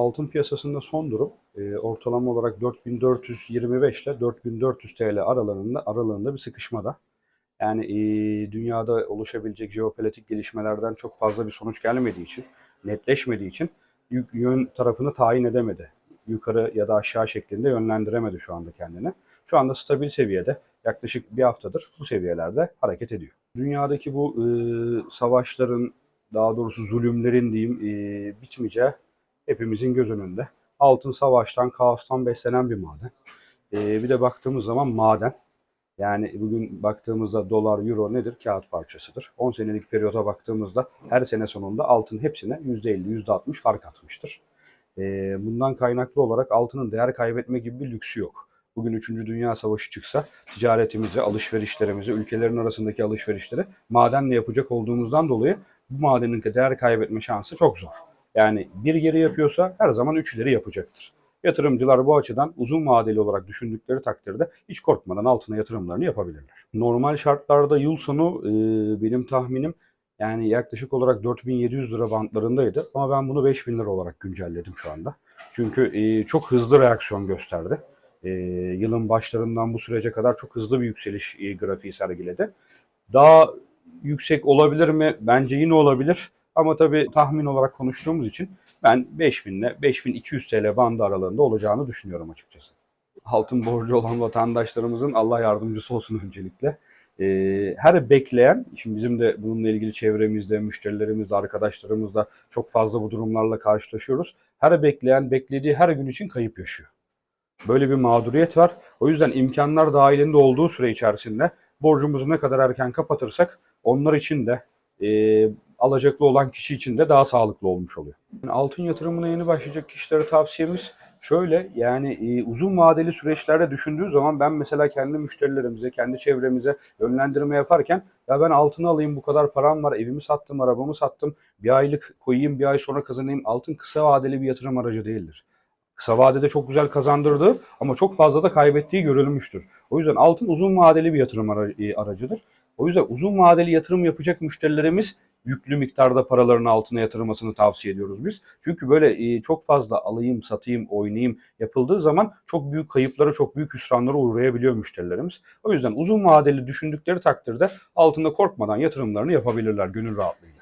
Altın piyasasında son durum e, ortalama olarak 4425 ile 4400 TL aralığında aralığında bir sıkışmada. Yani e, dünyada oluşabilecek jeopolitik gelişmelerden çok fazla bir sonuç gelmediği için, netleşmediği için yön tarafını tayin edemedi. Yukarı ya da aşağı şeklinde yönlendiremedi şu anda kendini. Şu anda stabil seviyede yaklaşık bir haftadır bu seviyelerde hareket ediyor. Dünyadaki bu e, savaşların daha doğrusu zulümlerin diyeyim e, bitmeyeceği hepimizin göz önünde. Altın savaştan, kaostan beslenen bir maden. E, bir de baktığımız zaman maden. Yani bugün baktığımızda dolar, euro nedir? Kağıt parçasıdır. 10 senelik periyota baktığımızda her sene sonunda altın hepsine %50, %60 fark atmıştır. E, bundan kaynaklı olarak altının değer kaybetme gibi bir lüksü yok. Bugün 3. Dünya Savaşı çıksa ticaretimizi, alışverişlerimizi, ülkelerin arasındaki alışverişleri madenle yapacak olduğumuzdan dolayı bu madenin değer kaybetme şansı çok zor. Yani bir geri yapıyorsa her zaman üç ileri yapacaktır. Yatırımcılar bu açıdan uzun vadeli olarak düşündükleri takdirde hiç korkmadan altına yatırımlarını yapabilirler. Normal şartlarda yıl sonu e, benim tahminim yani yaklaşık olarak 4700 lira bantlarındaydı ama ben bunu 5000 lira olarak güncelledim şu anda. Çünkü e, çok hızlı reaksiyon gösterdi. E, yılın başlarından bu sürece kadar çok hızlı bir yükseliş e, grafiği sergiledi. Daha yüksek olabilir mi? Bence yine olabilir. Ama tabii tahmin olarak konuştuğumuz için ben 5000 ile 5200 TL bandı aralığında olacağını düşünüyorum açıkçası. Altın borcu olan vatandaşlarımızın Allah yardımcısı olsun öncelikle. Ee, her bekleyen, şimdi bizim de bununla ilgili çevremizde, müşterilerimizde, arkadaşlarımızda çok fazla bu durumlarla karşılaşıyoruz. Her bekleyen, beklediği her gün için kayıp yaşıyor. Böyle bir mağduriyet var. O yüzden imkanlar dahilinde olduğu süre içerisinde borcumuzu ne kadar erken kapatırsak onlar için de e, alacaklı olan kişi için de daha sağlıklı olmuş oluyor. Yani altın yatırımına yeni başlayacak kişilere tavsiyemiz şöyle yani e, uzun vadeli süreçlerde düşündüğü zaman ben mesela kendi müşterilerimize, kendi çevremize yönlendirme yaparken ya ben altını alayım bu kadar param var, evimi sattım, arabamı sattım, bir aylık koyayım, bir ay sonra kazanayım. Altın kısa vadeli bir yatırım aracı değildir. Kısa vadede çok güzel kazandırdığı ama çok fazla da kaybettiği görülmüştür. O yüzden altın uzun vadeli bir yatırım e, aracıdır. O yüzden uzun vadeli yatırım yapacak müşterilerimiz yüklü miktarda paralarını altına yatırmasını tavsiye ediyoruz biz. Çünkü böyle e, çok fazla alayım, satayım, oynayayım yapıldığı zaman çok büyük kayıplara, çok büyük hüsranlara uğrayabiliyor müşterilerimiz. O yüzden uzun vadeli düşündükleri takdirde altında korkmadan yatırımlarını yapabilirler gönül rahatlığıyla.